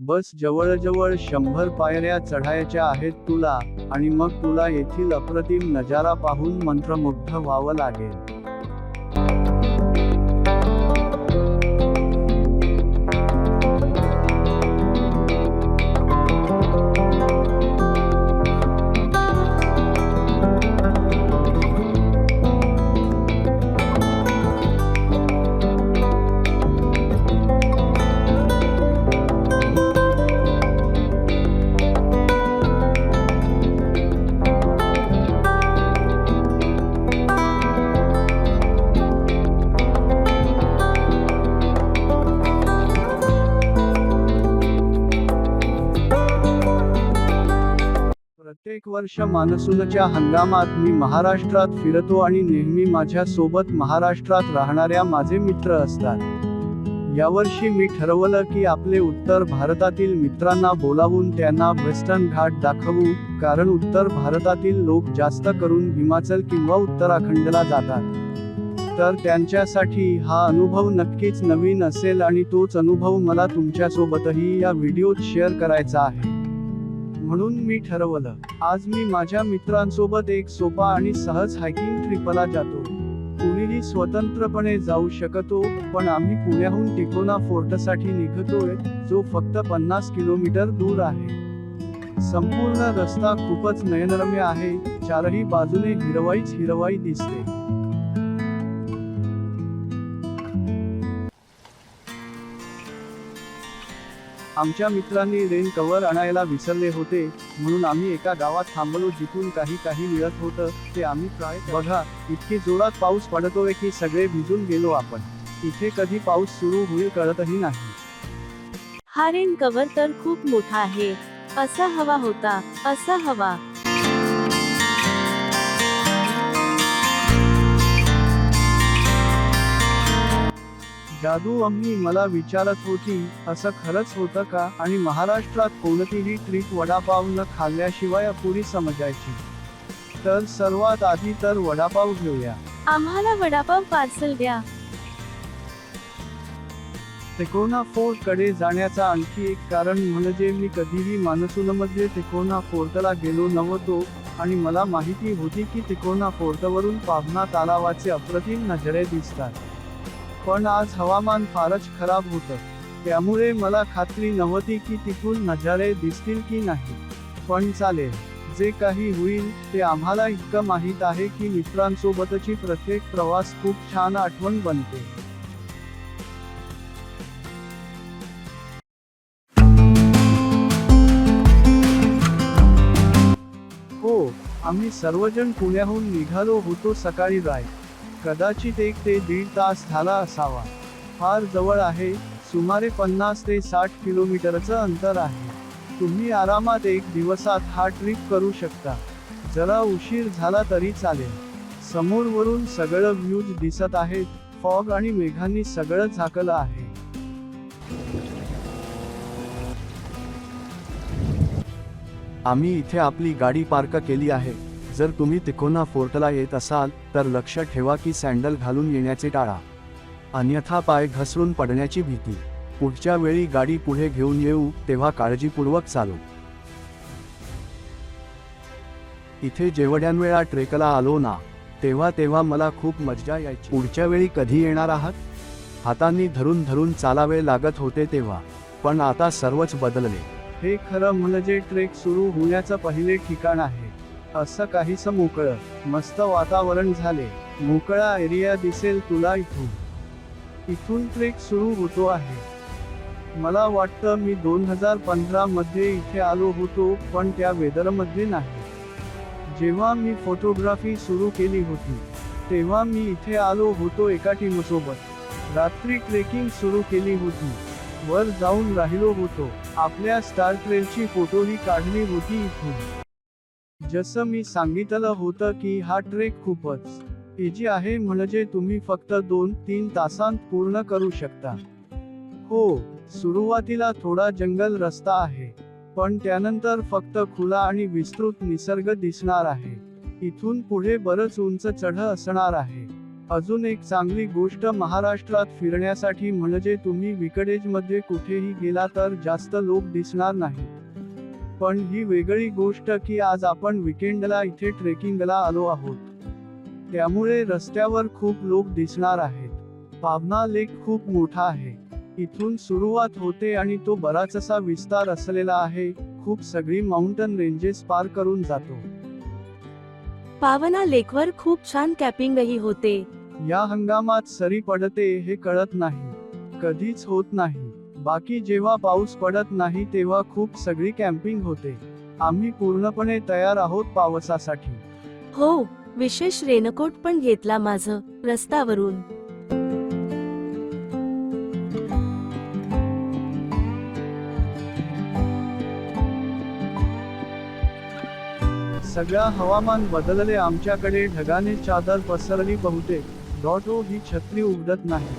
बस जवळजवळ शंभर पायऱ्या चढायच्या आहेत तुला आणि मग तुला येथील अप्रतिम नजारा पाहून मंत्रमुग्ध व्हावं लागेल. वर्ष मान्सूनच्या हंगामात मी महाराष्ट्रात फिरतो आणि नेहमी माझ्या सोबत महाराष्ट्रात राहणाऱ्या माझे मित्र असतात. यावर्षी मी ठरवलं की आपले उत्तर भारतातील मित्रांना बोलावून त्यांना वेस्टर्न घाट दाखवू कारण उत्तर भारतातील लोक जास्त करून हिमाचल किंवा उत्तराखंडला जातात. तर त्यांच्यासाठी हा अनुभव नक्कीच नवीन असेल आणि तोच अनुभव मला तुमच्यासोबतही या व्हिडिओत शेअर करायचा आहे. म्हणून मी ठरवलं. आज मी माझ्या मित्रांसोबत एक सोपा आणि सहज हायकिंग ट्रिपला जातो. कुणीही स्वतंत्रपणे जाऊ शकतो पण आम्ही पुण्याहून टिकोना फोर्टसाठी निघतोय जो फक्त पन्नास किलोमीटर दूर आहे. संपूर्ण रस्ता खूपच नयनरम्य आहे चारही बाजूने हिरवाईच हिरवाई दिसते. आमच्या मित्रांनी रेन कव्हर आणायला विसरले होते म्हणून आम्ही एका गावात थांबलो जिथून काही काही मिळत होतं ते आम्ही ट्राय बघा इतकी जोरात पाऊस पडतोय की सगळे भिजून गेलो आपण. इथे कधी पाऊस सुरू होईल कळतही नाही. हा रेन कव्हर तर खूप मोठा आहे. असा हवा होता असा हवा. जादू अम्मी मला विचारत होती असं खरंच होतं का? आणि महाराष्ट्रात कोणतीही ट्रीप वडापाव न खाल्ल्याशिवाय अपुरी समजायची? तर सर्वात आधी तर वडापाव घेऊया. आम्हाला वडापाव पार्सल द्या. तिकोना फोर्टकडे जाण्याचा आणखी एक कारण म्हणजे मी कधीही मान्सूनमध्ये तिकोना फोर्टला गेलो नव्हतो आणि मला माहिती होती की तिकोना फोर्टवरून पावना तलावाचे अप्रतिम नजरे दिसतात. पण आज हवामान फारच खराब होतं. त्यामुळे मला खात्री नव्हती की तिथून नजारे दिसतील की नाही. पण चालेल. जे काही होईल ते आम्हाला इतकं माहीत आहे की मित्रांसोबतची प्रत्येक प्रवास खूप छान आठवण बनते. हो आम्ही सर्वजण पुण्याहून निघालो होतो सकाळी राय. कदाचित एक ते दीड तास झाला असावा. फार जवळ आहे सुमारे पन्नास ते साठ किलोमीटरचं अंतर आहे. तुम्ही आरामात एक दिवसात हा ट्रिप करू शकता. जरा उशीर झाला तरी चालेल. समोरवरून सगळं व्ह्यूज दिसत आहेत फॉग आणि मेघांनी सगळं झाकलं आहे. आम्ही इथे आपली गाडी पार्क केली आहे. जर तुम्ही तिकोना फोर्टला येत असाल तर लक्ष ठेवा की सँडल घालून येण्याचे टाळा. अन्यथा पाय घसरून पडण्याची भीती. पुढच्या वेळी गाडी पुढे घेऊन येऊ तेव्हा काळजीपूर्वक चालू. इथे जेवढ्यान वेळा ट्रेकला आलो ना तेव्हा तेव्हा मला खूप मज्जा यायची. पुढच्या वेळी कधी येणार आहात? हातांनी धरून धरून चालावे लागत होते तेव्हा पण आता सर्वच बदलले. हे खरं म्हणजे ट्रेक सुरू होण्याचं पहिले ठिकाण आहे. असं काहीसं मोकळं मस्त वातावरण झाले. मोकळा एरिया दिसेल तुला इथून. इथून ट्रेक सुरू होतो आहे. मला वाटतं मी दोन हजार पंधरा मध्ये इथे आलो होतो पण त्या वेदरमध्ये नाही. जेव्हा मी फोटोग्राफी सुरू केली होती तेव्हा मी इथे आलो होतो एका टीमसोबत रात्री ट्रेकिंग सुरू केली होती. वर जाऊन राहिलो होतो. आपल्या स्टार ट्रेलची फोटोही काढली होती इथून. जसं मी सांगितलं होतं की हा ट्रेक खूपच इजी आहे म्हणजे तुम्ही फक्त दोन तीन तासांत पूर्ण करू शकता. हो सुरुवातीला थोडा जंगल रस्ता आहे पण त्यानंतर फक्त खुला आणि विस्तृत निसर्ग दिसणार आहे. इथून पुढे बरच उंच चढ असणार आहे. अजून एक चांगली गोष्ट महाराष्ट्रात फिरण्यासाठी म्हणजे तुम्ही विकडेजमध्ये कुठेही गेला तर जास्त लोक दिसणार नाही. पण ही वेगळी गोष्ट की आज आपण विकेंडला इथे ट्रेकिंगला आलो आहोत. त्यामुळे रस्त्यावर खूप लोक दिसणार आहेत. पावना लेक खूप मोठा आहे. इथून सुरुवात होते आणि तो बराचसा विस्तार असलेला आहे. खूप सगळी माउंटन रेंजेस पार करून जातो. पावना लेकवर खूप छान कॅपिंगही होते. या हंगामात सरी पडते हे कळत नाही. कधीच होत नाही. बाकी जेव्हा पाऊस पडत नाही तेव्हा खूप सगळी कॅम्पिंग होते. आम्ही पूर्णपणे तयार आहोत पावसासाठी. हो विशेष रेनकोट पण घेतला माझं रस्त्यावरून. सगळा हवामान बदलले आमच्याकडे ढगाने चादर पसरली बहुतेक. डॉट ही छत्री उघडत नाही.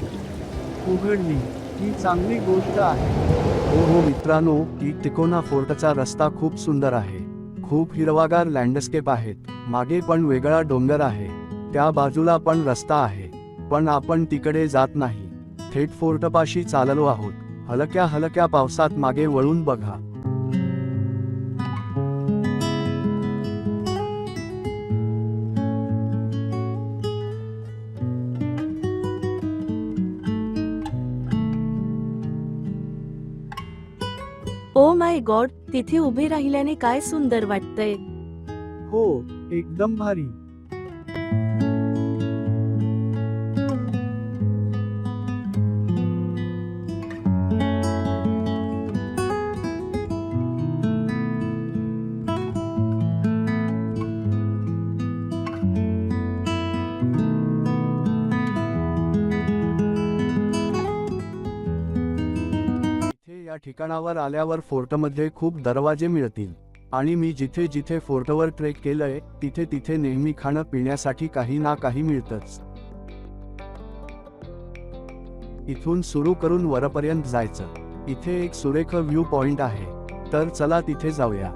उघडली. ही चांगली गोष्ट आहे. हो हो मित्रांनो की तिकोना फोर्टचा रस्ता खूप सुंदर आहे. खूप हिरवागार लँडस्केप आहेत. मागे पण वेगळा डोंगर आहे. त्या बाजूला पण रस्ता आहे. पण आपण तिकडे जात नाही. थेट फोर्टपाशी चाललो आहोत. हलक्या हलक्या पावसात मागे वळून बघा. ओ माय गॉड तिथे उभे राहिल्याने काय सुंदर वाटतंय. हो एकदम भारी. ठिकाणावर आल्यावर फोर्टमध्ये खूप दरवाजे मिळतील. आणि मी जिथे जिथे फोर्टवर ट्रेक केलंय तिथे तिथे नेहमी खाणं पिण्यासाठी काही ना काही मिळतच. इथून सुरू करून वरपर्यंत जायचं. इथे एक सुरेख व्ह्यू पॉइंट आहे. तर चला तिथे जाऊया.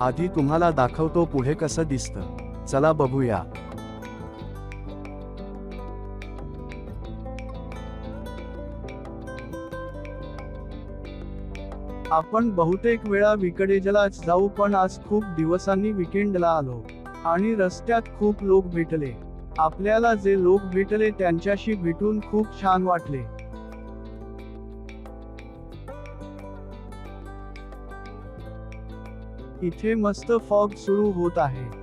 आधी तुम्हाला दाखवतो पुढे कसं दिसतं. चला बघूया. आपण बहुतेक वेळा विकडेजलाच जाऊ पण आज खूप दिवसांनी विकेंडला आलो आणि रस्त्यात खूप लोक भेटले. आपल्याला जे लोक भेटले त्यांच्याशी भेटून खूप छान वाटले. इथे मस्त फॉग सुरू होत आहे.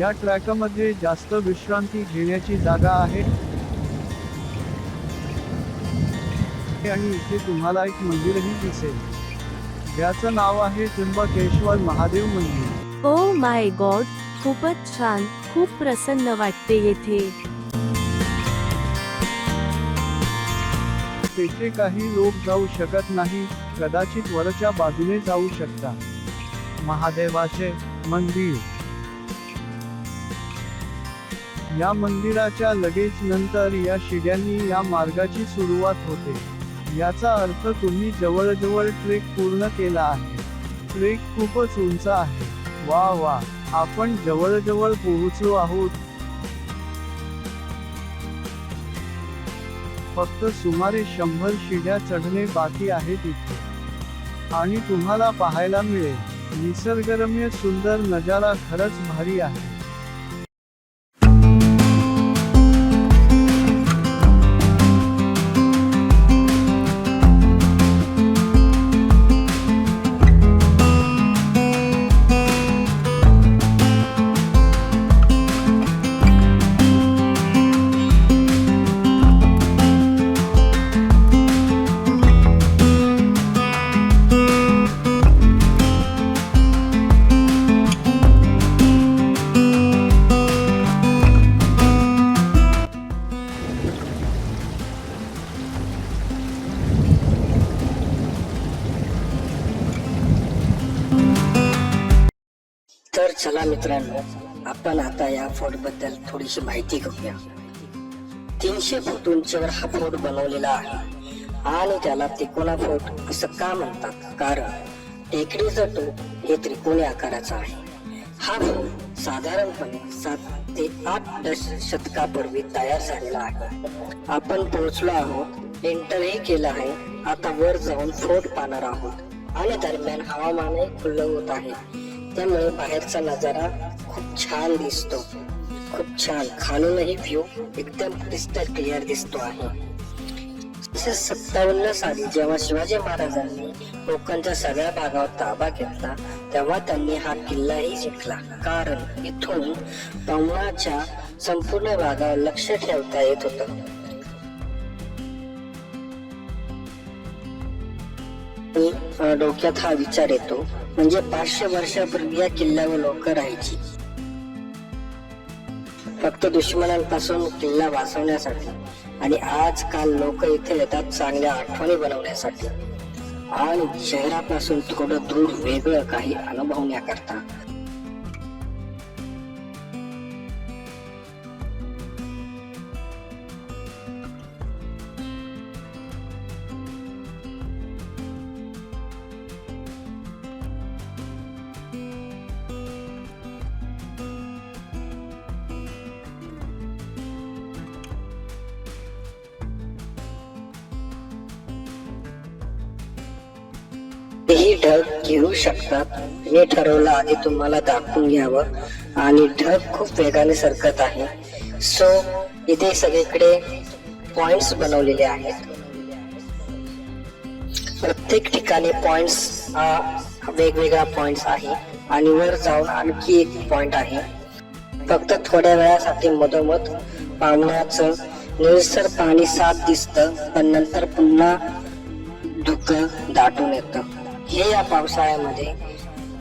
या ट्रॅकमध्ये जास्त विश्रांती घेण्याची जागा आहे. आणि इथे तुम्हाला एक मंदिरही दिसेल. ज्याचं नाव आहे त्र्यंबकेश्वर महादेव मंदिर. ओ माय गॉड खूपच छान खूप प्रसन्न वाटते येथे. तेथे काही लोक जाऊ शकत नाही कदाचित वरच्या बाजूने जाऊ शकता महादेवाचे मंदिर. या मंदिराच्या लगेच नंतर या शिड्यांनी या मार्गाची सुरुवात होते. याचा अर्थ तुम्ही जवळजवळ ट्रेक पूर्ण केला आहे. ट्रेक खूपच उंच आहे. वा वा. आपण जवळजवळ पोहोचलो आहोत. फक्त सुमारे शंभर शिड्या चढणे बाकी आहे तिथे आणि तुम्हाला पाहायला मिळेल. निसर्गरम्य सुंदर नजारा खरंच भारी आहे. फोर्टबद्दल थोडीशी माहिती घेऊया. तीनशे फूट उंचीवर हा फोर्ट बनवलेला आहे. आणि त्याला तिकोना फोर्ट असं का म्हणतात? कारण टेकडीचं टोक हे त्रिकोणी आकाराचा आहे. हा फोर्ट साधारणपणे सात ते आठ दश शतकापूर्वी तयार झालेला आहे. आपण पोहोचलो आहोत एंटरही केलं आहे. आता वर जाऊन फोर्ट पाहणार आहोत. आणि दरम्यान हवामानही खुल्लं होत आहे. त्यामुळे बाहेरचा नजारा खूप छान दिसतो. खूप छान. खालूनही व्ह्यू एकदम क्रिस्टल क्लिअर दिसतो आहे. सत्तावन्न साली जेव्हा शिवाजी महाराजांनी कोकणच्या सगळ्या भागावर ताबा घेतला तेव्हा त्यांनी हा किल्लाही जिंकला. कारण इथून पवनाच्या संपूर्ण भागावर लक्ष ठेवता येत होतं. आणि, डोक्यात हा विचार येतो. म्हणजे पाचशे वर्षापूर्वी या किल्ल्यावर लोक राहायची. फक्त दुश्मनांपासून किल्ला वाचवण्यासाठी आणि आजकाल लोक इथे येतात चांगल्या आठवणी बनवण्यासाठी. आणि शहरापासून थोडं दूर वेगळं काही अनुभवण्याकरता. तेही ढग घेऊ शकतात. मी ठरवलं आधी तुम्हाला दाखवून घ्यावं. आणि ढग खूप वेगाने सरकत आहे. सो इथे सगळीकडे पॉइंट्स बनवलेले आहेत. प्रत्येक ठिकाणी पॉइंट्स वेगवेगळा पॉइंट्स आहे. आणि वर जाऊन आणखी एक पॉइंट आहे. फक्त थोड्या वेळासाठी मधोमध पाण्याचं निळसर पाणी साफ दिसतं पण नंतर पुन्हा धुकं दाटून येतं. हे या पावसाळ्यामध्ये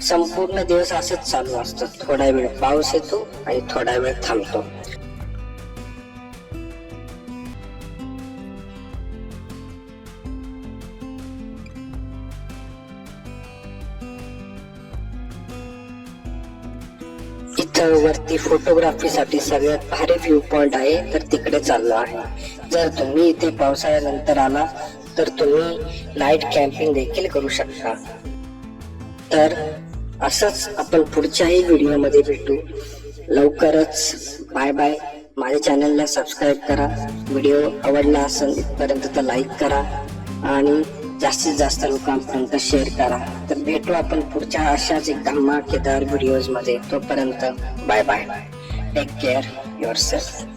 संपूर्ण दिवस असंच चालू असतं. थोडा वेळ पाऊस येतो आणि थोडा वेळ थांबतो. इथं वरती फोटोग्राफीसाठी सगळ्यात भारी व्ह्यू पॉइंट आहे तर तिकडे चाललो आहे. जर तुम्ही इथे पावसाळ्यानंतर आला तर तुम्ही नाईट कॅम्पिंग देखील करू शकता. तर असंच आपण पुढच्याही व्हिडिओमध्ये भेटू. लवकरच बाय बाय माझ्या चॅनलला सबस्क्राईब करा. व्हिडिओ आवडला असेल इथपर्यंत तर लाईक करा आणि जास्तीत जास्त लोकांपर्यंत शेअर करा. तर भेटू आपण पुढच्या अशाच एक धमाकेदार व्हिडिओजमध्ये. तोपर्यंत bye bye take care yourself